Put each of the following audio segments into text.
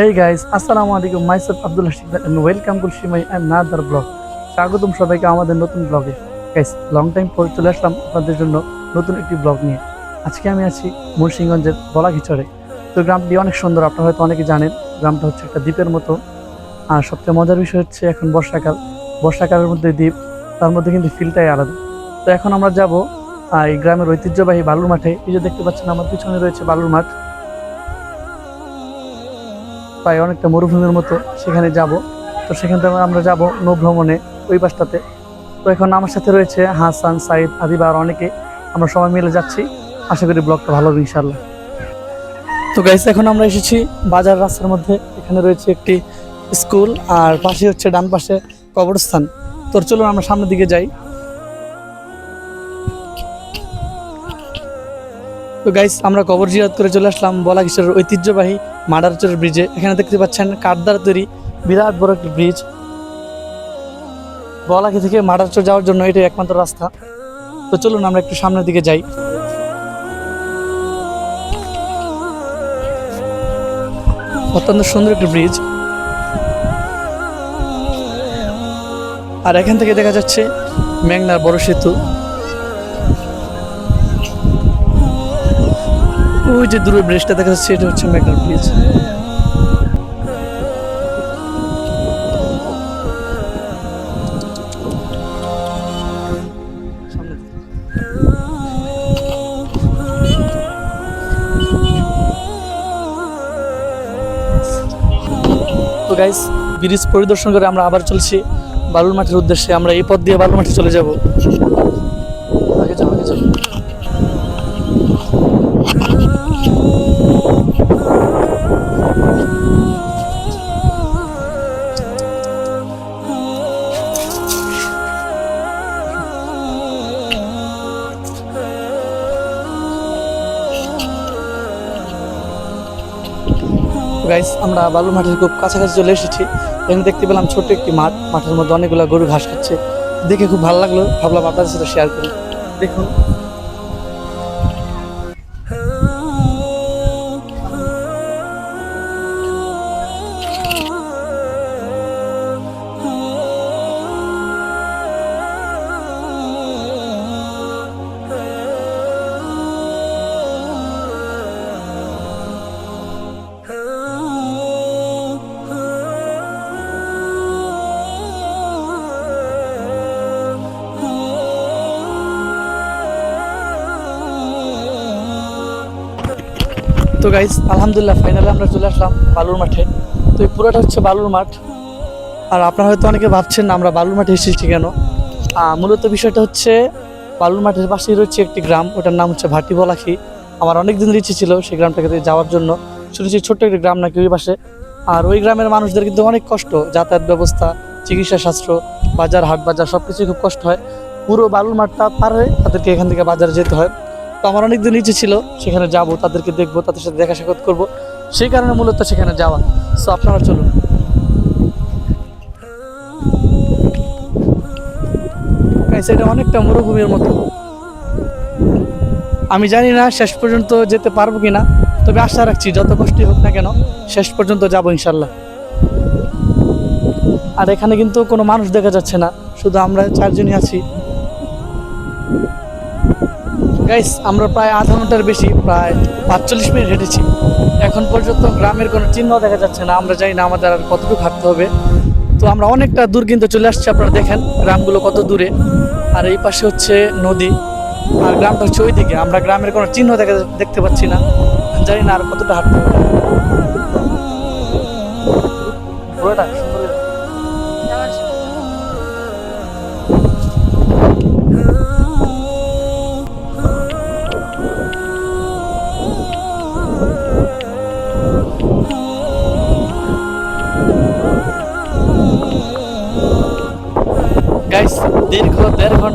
হেই guys আসসালামু আলাইকুম myself Abdul Hasid and welcome Simai and another blog স্বাগতম সবাইকে আমাদের নতুন ব্লগে গাইস লং টাইম পর চলে আসলাম আপনাদের জন্য নতুন একটি ব্লগ নিয়ে। আজকে আমি আছি মুন্সিগঞ্জের বলাঘিচড়ে তো গ্রামটি অনেক সুন্দর, আপনারা হয়তো অনেকে জানেন। গ্রামটা হচ্ছে একটা দ্বীপের মতো। আর সবচেয়ে মজার বিষয় হচ্ছে এখন বর্ষাকাল। বর্ষাকালের মধ্যে দ্বীপ, তার মধ্যে কিন্তু ফিলটাই আলাদা। তো এখন আমরা যাব এই গ্রামের ঐতিহ্যবাহী বালুর মাঠে। এই যে দেখতে পাচ্ছেন, আমার পিছনে রয়েছে বালুর মাঠ। প্রায় অনেকটা মরুভূমির মতো সেখানে যাব। তো সেখান থেকে আমরা যাব নৌভ্রমণে ওই পাশটাতে। তো এখন আমার সাথে রয়েছে হাসান, সাইদ আদিবা আর অনেকে। আমরা সবাই মিলে যাচ্ছি। আশা করি ব্লগটা ভালো হবে ইনশাল্লাহ তো গাইস এখন আমরা এসেছি বাজার রাস্তার মধ্যে। এখানে রয়েছে একটি স্কুল আর পাশে হচ্ছে ডান পাশে কবরস্থান। তো চলুন আমরা সামনের দিকে যাই। তো গাইস আমরা কবর জিয়াত করে চলে আসলাম বলাকিশোরের ঐতিহ্যবাহী মাদারচরের ব্রিজে এখানে দেখতে পাচ্ছেন কাঠদার তৈরি বিরাট বড় একটি ব্রিজ বলাকি থেকে মাদারচর যাওয়ার জন্য এটাই একমাত্র রাস্তা। তো চলুন আমরা একটু সামনের দিকে যাই। অত্যন্ত সুন্দর একটি ব্রিজ আর এখান থেকে দেখা যাচ্ছে মেঘনার বড় সেতু। ওই যে দূরে ব্রিজটা দেখা যাচ্ছে, এটা হচ্ছে মেঘনার ব্রিজ তো গাইস ব্রিজ পরিদর্শন করে আমরা আবার চলছি। বালুর মাঠের উদ্দেশ্যে আমরা এই পথ দিয়ে বালুর মাঠে চলে যাব। গাইস আমরা বালুর মাঠের খুব কাছাকাছি চলে এসেছি। এখানে দেখতে পেলাম ছোট্ট একটি মাঠ। মাঠের মধ্যে অনেকগুলো গরু ঘাস খাচ্ছে। দেখে খুব ভালো লাগল। ভাবলাম আপনাদের সাথে শেয়ার করি। দেখুন তো গাইস আলহামদুলিল্লাহ ফাইনালি আমরা চলে আসলাম বালুর মাঠে। তো এই পুরোটা হচ্ছে বালুর মাঠ। আর আপনারা হয়তো অনেকে ভাবছেন আমরা বালুর মাঠে এসেছি কেন? মূলত বিষয়টা হচ্ছে বালুর মাঠের পাশেই রয়েছে একটি গ্রাম, ওটার নাম হচ্ছে ভাটি বলাখি আমার অনেক দিনের ইচ্ছে ছিল সেই গ্রামটাকে যাওয়ার জন্য। শুনেছি ছোট্ট একটি গ্রাম নাকি ওই পাশে। আর ওই গ্রামের মানুষদের কিন্তু অনেক কষ্ট, যাতায়াত ব্যবস্থা, চিকিৎসা শাস্ত্র, বাজার হাট বাজার সব কিছুই খুব কষ্ট হয়। পুরো বালুর মাঠটা পার হয়ে তাদেরকে এখান থেকে বাজারে যেতে হয়। তো আমার অনেক দিন ইচ্ছে ছিল, সেখানে যাব, তাদেরকে দেখব, তাদের সাথে দেখা সাক্ষাৎ করব। সেই কারণে মূলত সেখানে যাওয়া। সো আপনারা চলুন। এটা অনেকটা মরুভূমির মতো। আমি জানি না শেষ পর্যন্ত যেতে পারব কিনা, তবে আশা রাখছি যত কষ্টই হোক না কেন, শেষ পর্যন্ত যাব ইনশাল্লাহ আর এখানে কিন্তু কোনো মানুষ দেখা যাচ্ছে না, শুধু আমরা চারজনই আছি। গাইস আমরা প্রায় আধা ঘণ্টার বেশি, প্রায় পাঁচচল্লিশ মিনিট হেঁটেছি। এখন পর্যন্ত গ্রামের কোনো চিহ্ন দেখা যাচ্ছে না, আমরা জানি না আমাদের আর কতটুকু হাঁটতে হবে। তো আমরা অনেকটা দূর কিন্তু চলে আসছি, আপনারা দেখেন গ্রামগুলো কত দূরে। আর এই পাশে হচ্ছে নদী, আর গ্রামটা হচ্ছে ওইদিকে। আমরা গ্রামের কোনো চিহ্ন দেখা দেখতে পাচ্ছি না। জানি না আর কতটা হাঁটতে হবে।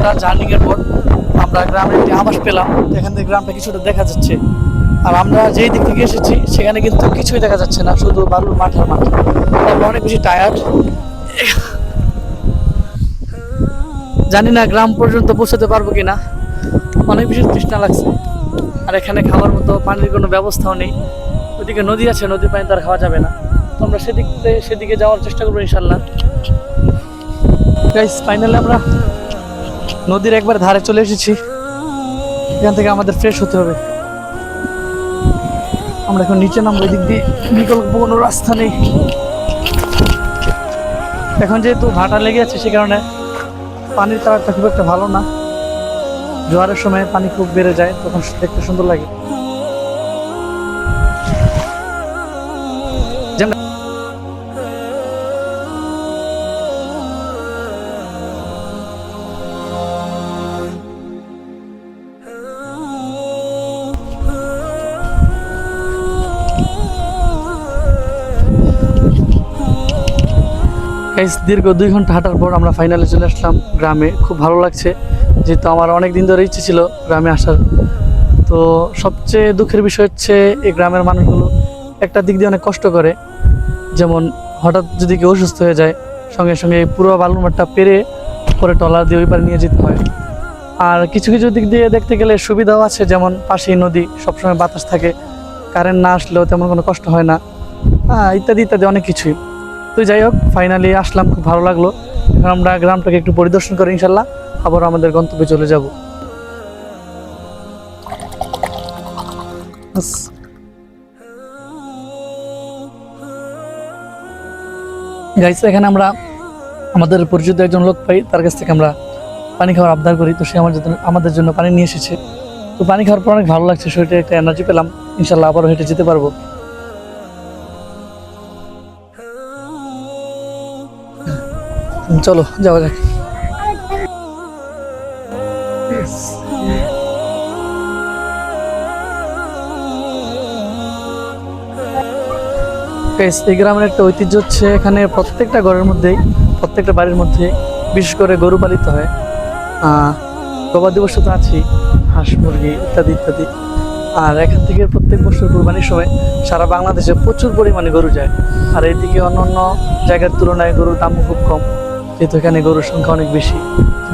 ঘণ্টা জার্নিং এর পর আমরা গ্রামের একটি আবাস পেলাম। এখান থেকে গ্রামটা কিছুটা দেখা যাচ্ছে। আর আমরা যেই দিক থেকে এসেছি, সেখানে কিন্তু কিছুই দেখা যাচ্ছে না, শুধু বালুর মাঠ আর মাঠ। আমরা অনেক বেশি টায়ার্ড জানি না গ্রাম পর্যন্ত পৌঁছাতে পারব কিনা। অনেক বেশি তৃষ্ণা লাগছে। আর এখানে খাওয়ার মতো, পানির কোনো ব্যবস্থাও নেই। ওইদিকে নদী আছে, নদীর পানি তো আর খাওয়া যাবে না। তো আমরা সেদিক সেদিকে যাওয়ার চেষ্টা করব ইনশাল্লাহ। গাইস ফাইনালি আমরা নদীর একবার ধারে চলে এসেছি। এখান থেকে আমাদের ফ্রেশ হতে হবে। আমরা এখন নিচে নামবো, এদিক দিয়ে বিকল্প কোনো রাস্তা নেই। এখন যেহেতু ভাটা লেগে আছে, সে কারণে পানির কালারটা খুব একটা ভালো না। জোয়ারের সময় পানি খুব বেড়ে যায়, তখন দেখতে সুন্দর লাগে। যেমন গাইস দীর্ঘ দুই ঘণ্টা হাঁটার পর আমরা ফাইনালে চলে আসলাম গ্রামে। খুব ভালো লাগছে, যেহেতু আমার অনেক দিন ধরে ইচ্ছে ছিল গ্রামে আসার। তো সবচেয়ে দুঃখের বিষয় হচ্ছে, এই গ্রামের মানুষগুলো একটা দিক দিয়ে অনেক কষ্ট করে। যেমন হঠাৎ যদি কেউ অসুস্থ হয়ে যায়, সঙ্গে সঙ্গে পুরো বালুর মাঠটা পেরে পরে টলার দিয়ে ওই পারে নিয়ে যেতে হয়। আর কিছু কিছু দিক দিয়ে দেখতে গেলে সুবিধাও আছে, যেমন পাশেই নদী, সবসময় বাতাস থাকে, কারেন্ট না আসলেও তেমন কোনো কষ্ট হয় না। হ্যাঁ ইত্যাদি ইত্যাদি অনেক কিছুই। তো যাই হোক ফাইনালি আসলাম, খুব ভালো লাগল। এখন আমরা গ্রামটাকে একটু পরিদর্শন করে, ইনশাল্লাহ আবার আমাদের গন্তব্যে চলে যাব। গাইস এখানে আমরা আমাদের পরিচিত একজন লোক পাই, তার কাছ থেকে আমরা পানি খাওয়ার আবদার করি। তো সে আমার আমাদের জন্য পানি নিয়ে এসেছে। তো পানি খাওয়ার পর অনেক ভালো লাগছে, শরীরে একটা এনার্জি পেলাম। ইনশাল্লাহ আবারও হেঁটে যেতে পারব। চলো, যাওয়া যাক। এই গ্রামের একটা ঐতিহ্য হচ্ছে এখানে প্রত্যেকটা ঘরের মধ্যেই, প্রত্যেকটা বাড়ির মধ্যে বিশেষ করে গরু পালিত হয়। গবাদি পশু তো আছেই, হাঁস, মুরগি ইত্যাদি ইত্যাদি। আর এখান থেকে প্রত্যেক বছর কোরবানির সময় সারা বাংলাদেশে প্রচুর পরিমাণে গরু যায়। আর এইদিকে অন্য অন্য জায়গার তুলনায় গরুর দামও খুব কম। যেহেতু এখানে গরুর সংখ্যা অনেক বেশি।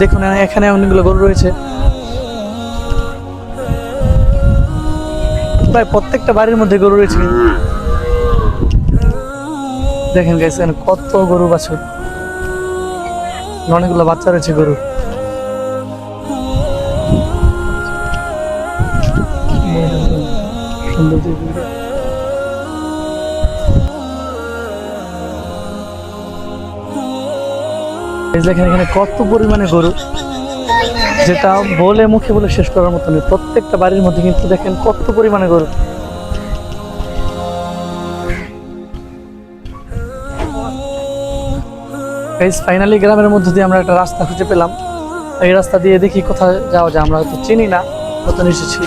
দেখুন এখানে অনেকগুলো গরু রয়েছে। প্রায় প্রত্যেকটা বাড়ির মধ্যে গরু রয়েছে। দেখেন এখানে কত গরু বাছুর। অনেকগুলো বাচ্চা রয়েছে গরু। সুন্দর। দেখেন এখানে কত পরিমাণে গরু? যেটা বলে মুখে বলে শেষ করার মতো নেই। প্রত্যেকটা বাড়ির মধ্যে কিন্তু দেখেন কত পরিমাণে গরু। ফাইনালি গ্রামের মধ্যে দিয়ে আমরা একটা রাস্তা খুঁজে পেলাম। এই রাস্তা দিয়ে দেখি কোথায় যাওয়া যায়। আমরা হয়তো চিনি না নতুন এসেছি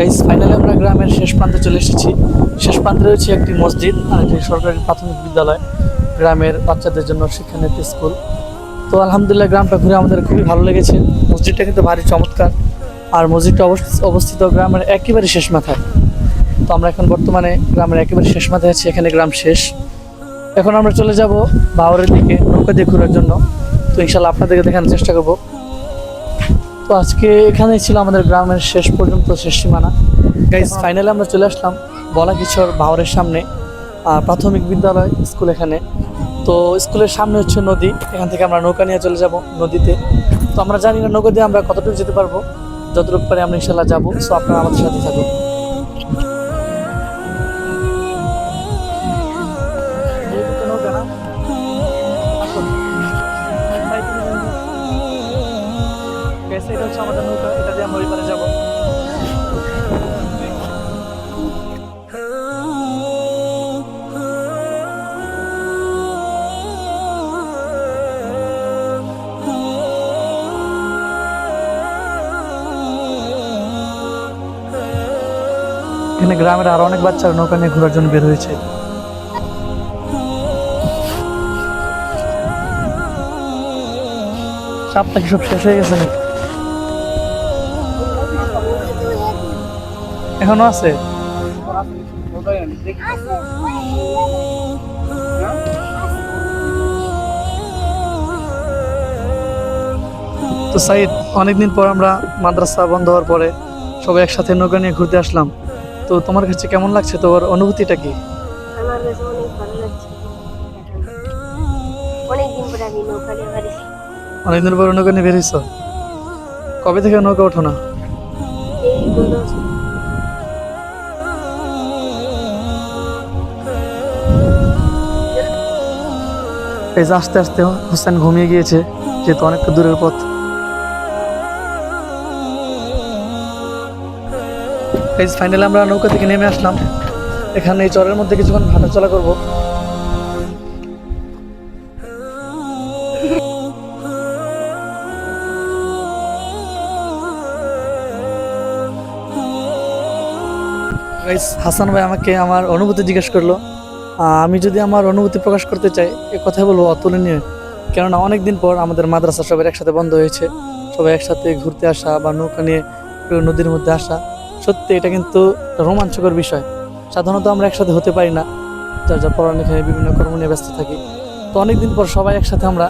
গাইস ফাইনালি আমরা গ্রামের শেষ প্রান্তে চলে এসেছি। শেষ প্রান্তে রয়েছে একটি মসজিদ, আর একটি সরকারি প্রাথমিক বিদ্যালয়, গ্রামের বাচ্চাদের জন্য শিক্ষানীতি স্কুল। তো আলহামদুলিল্লাহ, গ্রামটা ঘুরে আমাদের খুবই ভালো লেগেছে। মসজিদটা কিন্তু ভারী চমৎকার, আর মসজিদটা অবস- অবস্থিত গ্রামের একেবারে শেষ মাথায়। তো আমরা এখন বর্তমানে গ্রামের একেবারে শেষ মাথায় আছি, এখানে গ্রাম শেষ। এখন আমরা চলে যাব বাওয়ারের দিকে, নৌকা দিয়ে ঘোরার জন্য। তো ইনশাল্লাহ আপনাদেরকে দেখানোর চেষ্টা করব। তো আজকে এখানেই ছিল আমাদের গ্রামের শেষ পর্যন্ত শেষ সীমানা। গাইজ ফাইনালে আমরা চলে আসলাম বলাকিশোর বাওয়ারের সামনে আর প্রাথমিক বিদ্যালয় স্কুল এখানে। তো স্কুলের সামনে হচ্ছে নদী, এখান থেকে আমরা নৌকা নিয়ে চলে যাব নদীতে। তো আমরা জানি না নৌকা দিয়ে আমরা কতটুকু যেতে পারব, যতটুকু পারে আমরা ইনশাল্লাহ যাব। সো আপনারা আমাদের সাথে থাকুন। হচ্ছে আমাদের নৌকা, এটা দিয়ে আমরা ওই যাব। এখানে গ্রামের আরও অনেক বাচ্চারা নৌকা নিয়ে ঘোরার জন্য বের হয়েছে। সব কি সব শেষ হয়ে গেছে নাকি? এখনও আছে? তো সাইদ অনেকদিন পর আমরা মাদ্রাসা বন্ধ হওয়ার পরে সবাই একসাথে নৌকা নিয়ে ঘুরতে আসলাম। তো তোমার কাছে কেমন লাগছে? তোমার অনুভূতিটা কি? অনেকদিন পর নৌকা নিয়ে বেরিয়েছ কবে থেকে নৌকা ওঠো না? এই যে আস্তে আস্তে হোসেন ঘুমিয়ে গিয়েছে, যেহেতু অনেকটা দূরের পথ। এই ফাইনালি আমরা নৌকা থেকে নেমে আসলাম। এখানে এই চরের মধ্যে কিছুক্ষণ হাঁটাচলা করব। হাসান ভাই আমাকে আমার অনুভূতি জিজ্ঞেস করল। আমি যদি আমার অনুভূতি প্রকাশ করতে চাই, এ কথা বলব অতুলনীয়। কেননা অনেকদিন পর আমাদের মাদ্রাসা সবাই একসাথে বন্ধ হয়েছে। সবাই একসাথে ঘুরতে আসা বা নৌকা নিয়ে নদীর মধ্যে আসা, সত্যি এটা কিন্তু রোমাঞ্চকর বিষয়। সাধারণত আমরা একসাথে হতে পারি না, যার যা পড়ালেখায় বিভিন্ন কর্ম নিয়ে ব্যস্ত থাকি। তো অনেকদিন পর সবাই একসাথে আমরা,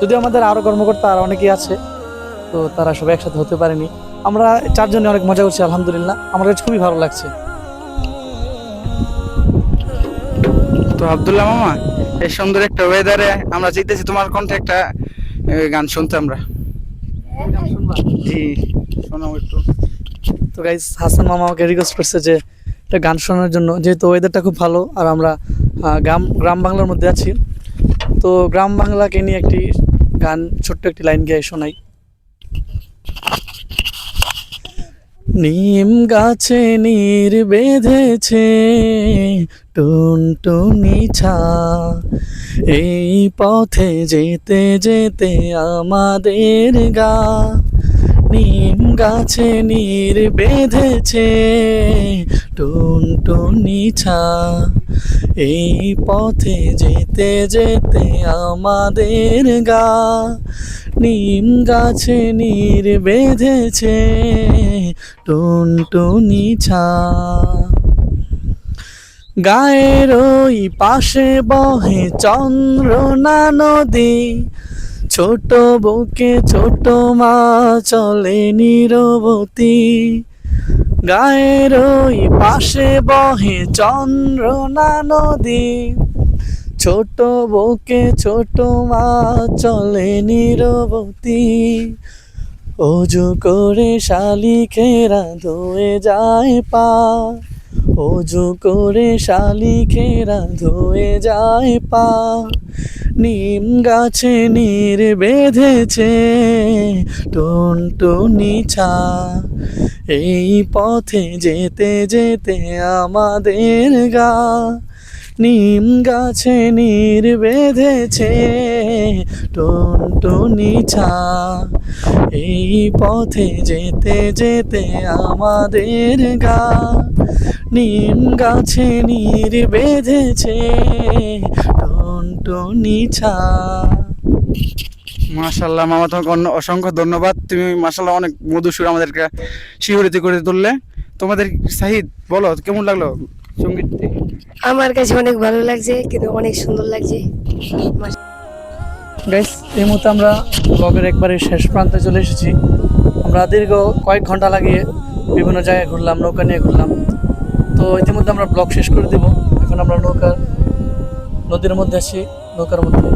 যদিও আমাদের আরও কর্মকর্তা আর অনেকেই আছে, তো তারা সবাই একসাথে হতে পারেনি। আমরা চারজনে অনেক মজা করছি, আলহামদুলিল্লাহ। আমার কাছে খুবই ভালো লাগছে। তো আব্দুল্লাহ মামা, এই সুন্দর একটা ওয়েদারে আমরা চাইতেছি তোমার কণ্ঠে একটা গান শুনতে আমরা। জি, শোনাও একটু। তো গাইজ হাসান মামা আমাকে রিকোয়েস্ট করছে যে, একটা গান শোনার জন্য। যেহেতু ওয়েদারটা খুব ভালো, আর আমরা গ্রাম গ্রাম বাংলার মধ্যে আছি। তো গ্রাম বাংলাকে নিয়ে একটি গান, ছোট্ট একটি লাইন গিয়ে শোনাই। নিম গাছে নীর বেঁধেছে টুনটুনি ছা, এই পথে যেতে যেতে আমাদের গা নিম গাছে নীর বেঁধেছে। টুনটুনি ছা, এই পথে যেতে যেতে আমাদের গা নিম গাছে নীর বেঁধেছে। টুনটুনি ছা গায়ের ওই পাশে বহে চন্দ্রনা নদী। ছোট বুকে ছোট মা চলে নিরবতী। গায়ের ওই পাশে বহে চন্দ্রনা নদী। ছোট বুকে ছোট মা চলে নিরবতী। অজু করে শালিখেরা ধুয়ে যায় পা। অজু করে শালিখেরা ধুয়ে যায় পা, নিম গাছে নীর বেঁধেছে টুনটুনি ছা। এই পথে যেতে যেতে আমাদের গা, নিম গাছে নীর বেঁধেছে টুনটুনি ছা। এই পথে যেতে যেতে আমাদের গা নিম গাছে নীর বেঁধেছে টুনটুনি ছা। মাশাল্লাহ মামা তোমাকে অন্য অসংখ্য ধন্যবাদ। তুমি মাশাল্লাহ অনেক মধুসুর আমাদেরকে শিহরিত করে তুললে। তোমাদের সাহিদ বলো কেমন লাগল সঙ্গীতটি? আমার কাছে অনেক ভালো লাগছে কিন্তু অনেক সুন্দর লাগছে। গাইস এই মুহূর্তে আমরা ব্লগের একবারে শেষ প্রান্তে চলে এসেছি। আমরা দীর্ঘ কয়েক ঘণ্টা লাগিয়ে বিভিন্ন জায়গায় ঘুরলাম নৌকা নিয়ে ঘুরলাম। তো ইতিমধ্যে আমরা ব্লগ শেষ করে দেব। এখন আমরা নৌকার নদীর মধ্যে আছি নৌকার মধ্যে।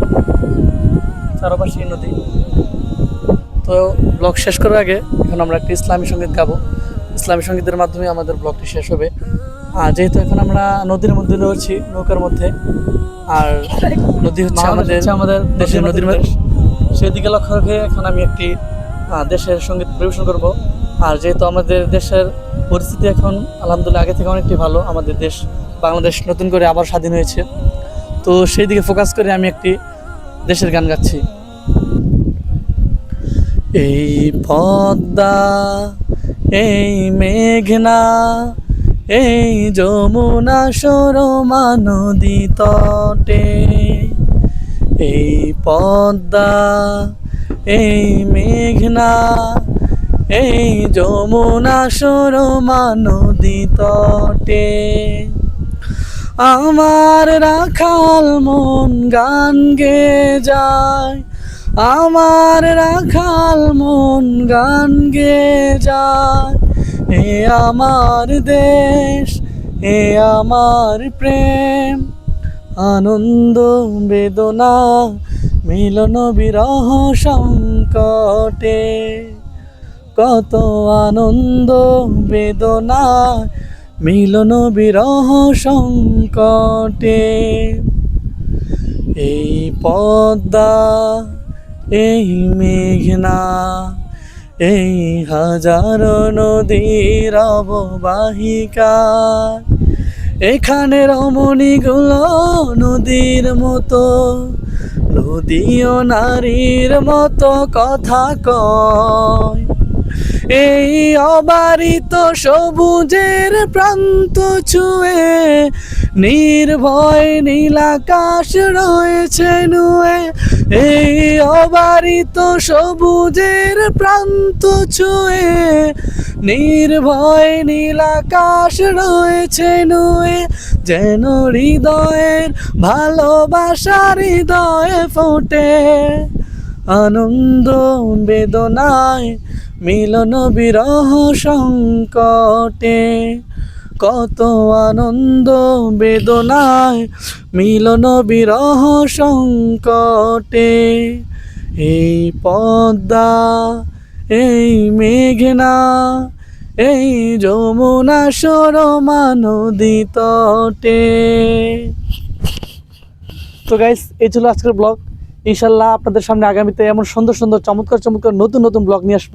চারপাশে নদী। তো ব্লগ শেষ করার আগে এখন আমরা একটা ইসলামী সংগীত গাবো। ইসলামী সঙ্গীতের মাধ্যমে আমাদের ব্লগটি শেষ হবে। আর যেহেতু এখন আমরা নদীর মধ্যে রয়েছি নৌকার মধ্যে আর নদী হচ্ছে আমাদের আমাদের দেশের নদীর সেদিকে লক্ষ্য রেখে এখন আমি একটি দেশের সংগীত পরিবেশন করব। আর যেহেতু আমাদের দেশের পরিস্থিতি এখন আলহামদুলিল্লাহ আগে থেকে অনেকটি ভালো। আমাদের দেশ, বাংলাদেশ নতুন করে আবার স্বাধীন হয়েছে। তো সেই দিকে ফোকাস করে আমি একটি দেশের গান গাচ্ছি। এই পদ্মা, এই মেঘনা, এই যমুনা সরমা নদী তটে। এই পদ্মা, এই মেঘনা এই যমুনা সরমা নদী তটে আমার রাখাল মন গান গে যায়। আমার রাখাল মন গান গে যায়। এ আমার দেশ, এ আমার প্রেম। আনন্দ, বেদনা, মিলন, বিরহ, সংকটে। কত আনন্দ বেদনা মিলন বিরহ সংকটে। এই পদ্মা, এই মেঘনা, এই হাজার নদীর অববাহিকা। এখানে রমণীগুলো নদীর মতো নদীও নারীর মতো কথা কয়। অবারিত সবুজের প্রান্ত ছুঁয়ে, নির্ভয় নীলাকাশ রয়েছে নুয়ে। এই অবারিত সবুজের প্রান্ত ছুঁয়ে, নির্ভয় নীলাকাশ রয়েছে নুয়ে। যেন হৃদয়ের ভালোবাসা হৃদয়ে ফোটে, আনন্দ বেদনায় মিলন বিরহ সংকটে কত আনন্দ বেদনায় মিলন বিরহ সংকটে। এই পদ্মা, এই মেঘনা, এই যমুনা সরমা নদী তটে। তো গাইস এই ছিল আজকের ব্লগ ইনশাল্লাহ আপনাদের সামনে আগামীতে এমন সুন্দর সুন্দর চমৎকার চমৎকার নতুন নতুন ব্লগ নিয়ে আসব।